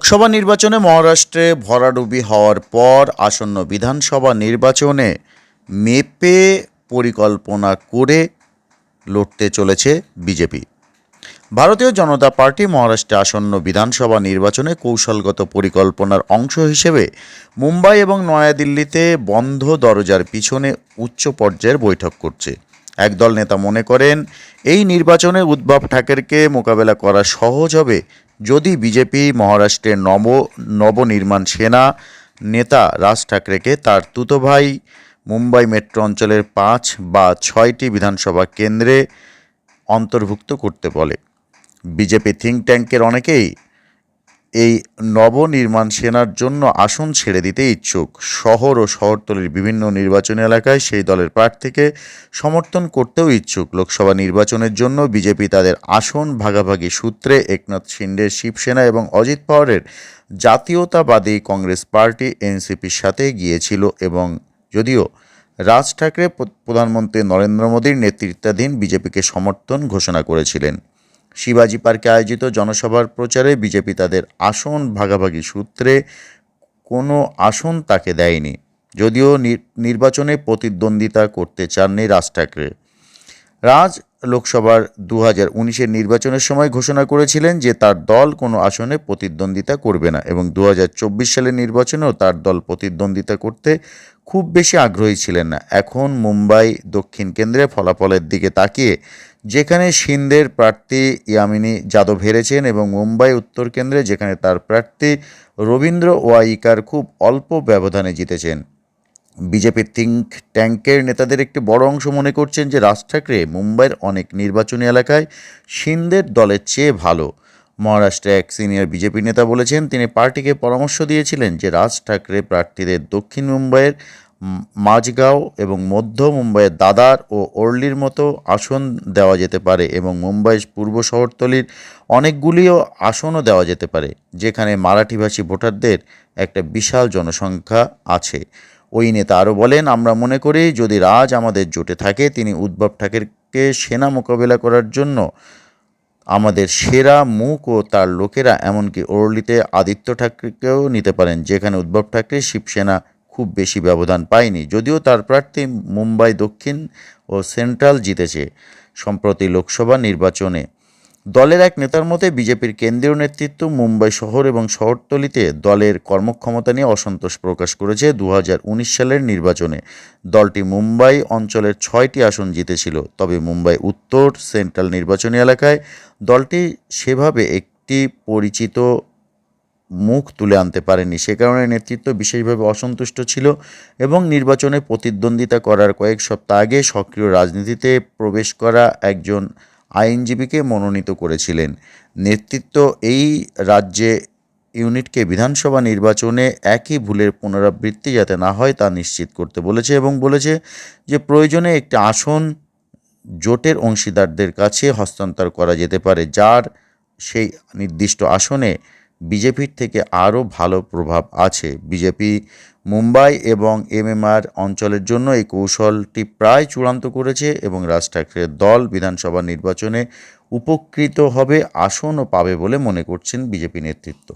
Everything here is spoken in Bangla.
লোকসভা নির্বাচনে মহারাষ্ট্রে ভরাডুবি হওয়ার পর আসন্ন বিধানসভা নির্বাচনে মেপে পরিকল্পনা করে লড়তে চলেছে বিজেপি। ভারতীয় জনতা পার্টি মহারাষ্ট্রে আসন্ন বিধানসভা নির্বাচনে কৌশলগত পরিকল্পনার অংশ হিসেবে মুম্বাই এবং নয়াদিল্লিতে বন্ধ দরজার পিছনে উচ্চ পর্যায়ের বৈঠক করছে। একদল নেতা মনে করেন, এই নির্বাচনে উদ্ভব ঠাকুরকে মোকাবেলা করা সহজ হবে যদি বিজেপি মহারাষ্ট্রের নব, নবনির্মাণ সেনা নেতা রাজ ঠাকরেকে তার তুতো ভাই মুম্বাই মেট্রো অঞ্চলের পাঁচ বা ছয়টি বিধানসভা কেন্দ্রে অন্তর্ভুক্ত করতে বলে। বিজেপি থিঙ্ক ট্যাঙ্কের অনেকেই এই নবনির্মাণ সেনার জন্য আসন ছেড়ে দিতে ইচ্ছুক। শহর ও শহরতলির বিভিন্ন নির্বাচনী এলাকায় সেই দলের প্রার্থীকে সমর্থন করতেও ইচ্ছুক। লোকসভা নির্বাচনের জন্য বিজেপি তাদের আসন ভাগাভাগি সূত্রে একনাথ শিন্ডের শিবসেনা এবং অজিত পাওয়ারের জাতীয়তাবাদী কংগ্রেস পার্টি এনসিপির সাথে গিয়েছিল এবং যদিও রাজ ঠাকরে প্রধানমন্ত্রী নরেন্দ্র মোদীর নেতৃত্বাধীন বিজেপিকে সমর্থন ঘোষণা করেছিলেন। শিবাজি পার্কে আয়োজিত জনসভার প্রচারে বিজেপি তাদের আসন ভাগাভাগি সূত্রে কোনো আসন তাকে দেয়নি। যদিও নির- নির্বাচনে প্রতিদ্বন্দ্বিতা করতে চাননি রাজ ঠাকরে। রাজ লোকসভার দু হাজার নির্বাচনের সময় ঘোষণা করেছিলেন যে তার দল কোনো আসনে প্রতিদ্বন্দ্বিতা করবে না এবং দু হাজার চব্বিশ সালের নির্বাচনেও তার দল প্রতিদ্বন্দ্বিতা করতে খুব বেশি আগ্রহী ছিলেন না। এখন মুম্বাই দক্ষিণ কেন্দ্রে ফলাফলের দিকে তাকিয়ে, যেখানে সিন্ধের প্রার্থী ইয়ামিনী যাদব হেরেছেন এবং মুম্বাই উত্তর কেন্দ্রে যেখানে তার প্রার্থী রবীন্দ্র ওয়াইকার খুব অল্প ব্যবধানে জিতেছেন। বিজেপির থিঙ্ক ট্যাঙ্কের নেতাদের একটি বড় অংশ মনে করছেন যে রাজ ঠাকরে মুম্বাইয়ের অনেক নির্বাচনী এলাকায় সিন্ধের দলের চেয়ে ভালো। মহারাষ্ট্রে এক সিনিয়র বিজেপি নেতা বলেছেন, তিনি পার্টিকে পরামর্শ দিয়েছিলেন যে রাজ ঠাকরে প্রার্থীদের দক্ষিণ মুম্বাইয়ের মাঝগাঁও এবং মধ্য মুম্বাইয়ের দাদার ও অর্লির মতো আসন দেওয়া যেতে পারে এবং মুম্বাইয়ের পূর্ব শহরতলির অনেকগুলিও আসনও দেওয়া যেতে পারে, যেখানে মারাঠিভাষী ভোটারদের একটা বিশাল জনসংখ্যা আছে। ওই নেতা আরও বলেন, আমরা মনে করি যদি রাজ আমাদের জোটে থাকে, তিনি উদ্ভব ঠাকুরকে সেনা মোকাবেলা করার জন্য আমাদের সেরা মুখ ও তার লোকেরা, এমনকি ওরলিতে আদিত্য ঠাকরেকেও নিতে পারেন, যেখানে উদ্ভব ঠাকরে শিবসেনা খুব বেশি ব্যবধান পায়নি। যদিও তার প্রার্থী মুম্বাই দক্ষিণ ও সেন্ট্রাল জিতেছে, সম্প্রতি লোকসভা নির্বাচনে। দলের এক নেতার মতে বিজেপির কেন্দ্রীয় নেতৃত্ব মুম্বাই শহর এবং শহরতলিতে দলের কর্মক্ষমতা নিয়ে অসন্তোষ প্রকাশ করেছে দু হাজার উনিশ সালের নির্বাচনে। দলটি মুম্বাই অঞ্চলের ছয়টি আসন জিতেছিল। তবে মুম্বাই উত্তর সেন্ট্রাল নির্বাচনী এলাকায় দলটি সেভাবে একটি পরিচিত মুখ তুলে আনতে পারেনি। সে কারণে নেতৃত্ব বিশেষভাবে অসন্তুষ্ট ছিল এবং নির্বাচনে প্রতিদ্বন্দ্বিতা করার কয়েক সপ্তাহ আগে সক্রিয় রাজনীতিতে প্রবেশ করা একজন আইনজীবীকে মনোনীত করেছিলেন। নেতৃত্ব এই রাজ্যে ইউনিটকে বিধানসভা নির্বাচনে একই ভুলের পুনরাবৃত্তি যাতে না হয় তা নিশ্চিত করতে বলেছে এবং বলেছে যে প্রয়োজনে একটি আসন জোটের অংশীদারদের কাছে হস্তান্তর করা যেতে পারে, যার সেই নির্দিষ্ট আসনে বিজেপির থেকে আরও ভালো প্রভাব আছে। বিজেপি মুম্বাই এবং এমএমআর অঞ্চলের জন্য এই কৌশলটি প্রায় চূড়ান্ত করেছে এবং রাজ ঠাকরের দল বিধানসভা নির্বাচনে উপকৃত হবে, আসনও পাবে বলে মনে করছেন বিজেপি নেতৃত্ব।